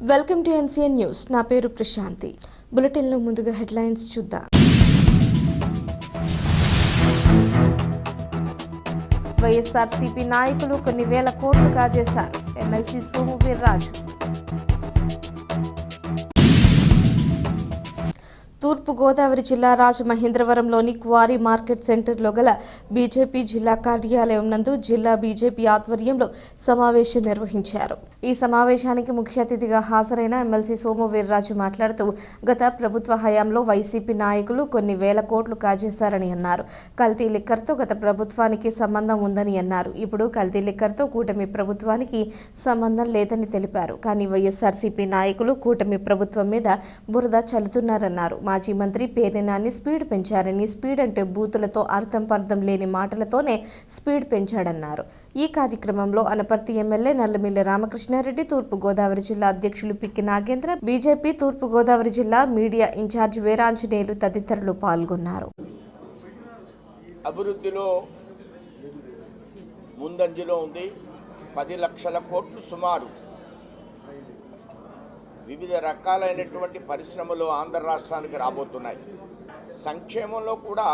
Welcome to NCN news. నా పేరు ప్రశాంతి. బులెటిన్లో ముందుగా హెడ్లైన్స్ చూద్దాం. వైఎస్ఆర్సీపీ నాయకులు కొన్ని వేల కోట్లు కాజేశారు. ఎమ్మెల్సీ సోము వీర్రాజు. తూర్పుగోదావరి జిల్లా రాజమహేంద్రవరంలోని క్వారీ మార్కెట్ సెంటర్లో గల బీజేపీ జిల్లా కార్యాలయం నందు జిల్లా బీజేపీ ఆధ్వర్యంలో సమావేశం నిర్వహించారు. ఈ సమావేశానికి ముఖ్య అతిథిగా హాజరైన ఎమ్మెల్సీ సోము వీర్రాజు మాట్లాడుతూ గత ప్రభుత్వ హయాంలో వైసీపీ నాయకులు కొన్ని వేల కోట్లు కాజేశారని అన్నారు. కల్తీ లిక్కర్తో గత ప్రభుత్వానికి సంబంధం ఉందని అన్నారు. ఇప్పుడు కల్తీ లిక్కర్తో కూటమి ప్రభుత్వానికి సంబంధం లేదని తెలిపారు. కానీ వైఎస్ఆర్సీపీ నాయకులు కూటమి ప్రభుత్వం మీద బురద చల్లుతున్నారన్నారు. మాజీ మంత్రి పేర్నినాని స్పీడ్ పెంచారని స్పీడ్ అంటే బూతులతో అర్థం పర్థం లేని మాటలతోనే స్పీడ్ పెంచాడన్నారు. ఈ కార్యక్రమంలో అనపర్తి ఎమ్మెల్యే నల్లమిల్లి రామకృష్ణారెడ్డి తూర్పు గోదావరి జిల్లా అధ్యక్షులు పిక్కి నాగేంద్ర బీజేపీ తూర్పు గోదావరి జిల్లా మీడియా ఇన్ఛార్జ్ వీరాంజనేయులు తదితరులు పాల్గొన్నారు. అభివృద్ధిలో ముందంజలో ఉంది. పది లక్షల కోట్లు సుమారు. వివిధ రకాలైనటువంటి పరిశ్రమలు ఆంధ్ర రాష్ట్రానికి రాబోతున్నాయి. సంక్షేమంలో కూడా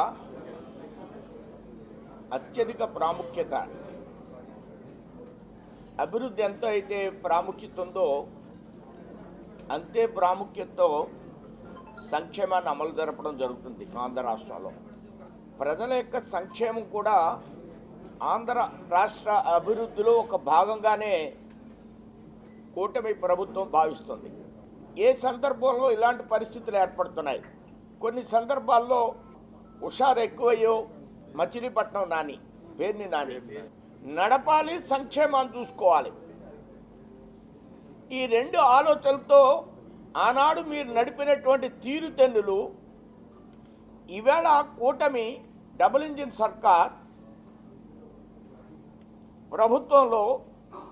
అత్యధిక ప్రాముఖ్యత. అభివృద్ధి ఎంత అయితే ప్రాముఖ్యత ఉందో అంతే ప్రాముఖ్యతతో సంక్షేమాన్ని అమలు జరపడం జరుగుతుంది ఆంధ్ర రాష్ట్రంలో. ప్రజల యొక్క సంక్షేమం కూడా ఆంధ్ర రాష్ట్ర అభివృద్ధిలో ఒక భాగంగానే కూటమి ప్రభుత్వం భావిస్తుంది. ఏ సందర్భంలో ఇలాంటి పరిస్థితులు ఏర్పడుతున్నాయి? కొన్ని సందర్భాల్లో హుషారు ఎక్కువయ్యో మచిలీపట్నం నాని పేరుని నాని. నడపాలి సంక్షేమాన్ని చూసుకోవాలి. ఈ రెండు ఆలోచనలతో ఆనాడు మీరు నడిపినటువంటి తీరుతెన్నులు ఈవేళ కూటమి డబుల్ ఇంజిన్ సర్కార్ ప్రభుత్వంలో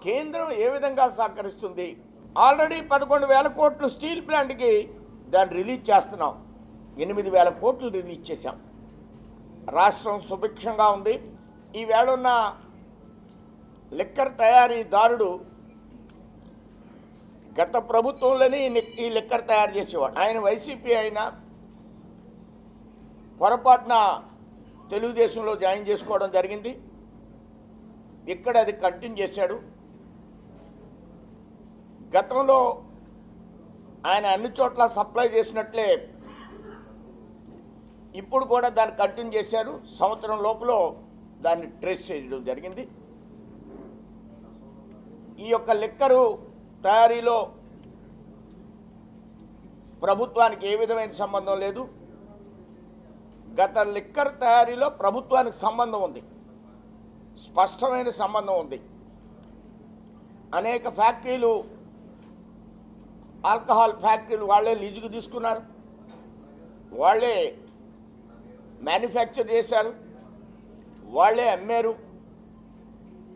కేంద్రం ఏ విధంగా సహకరిస్తుంది? ఆల్రెడీ పదకొండు వేల కోట్లు స్టీల్ ప్లాంట్కి దాన్ని రిలీజ్ చేస్తున్నాం. ఎనిమిది వేల కోట్లు రిలీజ్ చేశాం. రాష్ట్రం సుభిక్షంగా ఉంది. ఈవేళ ఉన్న లిక్కర్ తయారీదారుడు గత ప్రభుత్వంలోనే ఈ లిక్కర్ తయారు చేసేవాడు. ఆయన వైసీపీ అయినా పొరపాటున తెలుగుదేశంలో జాయిన్ చేసుకోవడం జరిగింది. ఇక్కడ అది కంటిన్యూ చేశాడు. గతంలో ఆయన అన్ని చోట్ల సప్లై చేసినట్లే ఇప్పుడు కూడా దాన్ని కంటిన్యూ చేశారు. సంవత్సరం లోపల దాన్ని ట్రేస్ చేయడం జరిగింది. ఈ యొక్క లిక్కరు తయారీలో ప్రభుత్వానికి ఏ విధమైన సంబంధం లేదు. గత లిక్కర్ తయారీలో ప్రభుత్వానికి సంబంధం ఉంది. స్పష్టమైన సంబంధం ఉంది. అనేక ఫ్యాక్టరీలు ఆల్కహాల్ ఫ్యాక్టరీలు వాళ్ళే లీజుకు తీసుకున్నారు. వాళ్ళే మ్యానుఫ్యాక్చర్ చేశారు. వాళ్ళే అమ్మారు.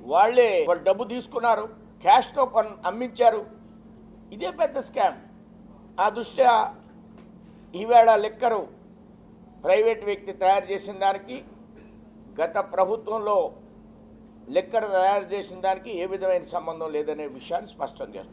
వాళ్ళే వాళ్ళు డబ్బు తీసుకున్నారు. క్యాష్తో కొన్ అమ్మించారు. ఇదే పెద్ద స్కామ్. ఆ దృష్ట్యా ఈవేళ లిక్కరు ప్రైవేట్ వ్యక్తి తయారు చేసిన దానికి గత ప్రభుత్వంలో లిక్కర్ తయారు చేసిన దానికి ఏ విధమైన సంబంధం లేదనే విషయాన్ని స్పష్టం చేస్తుంది.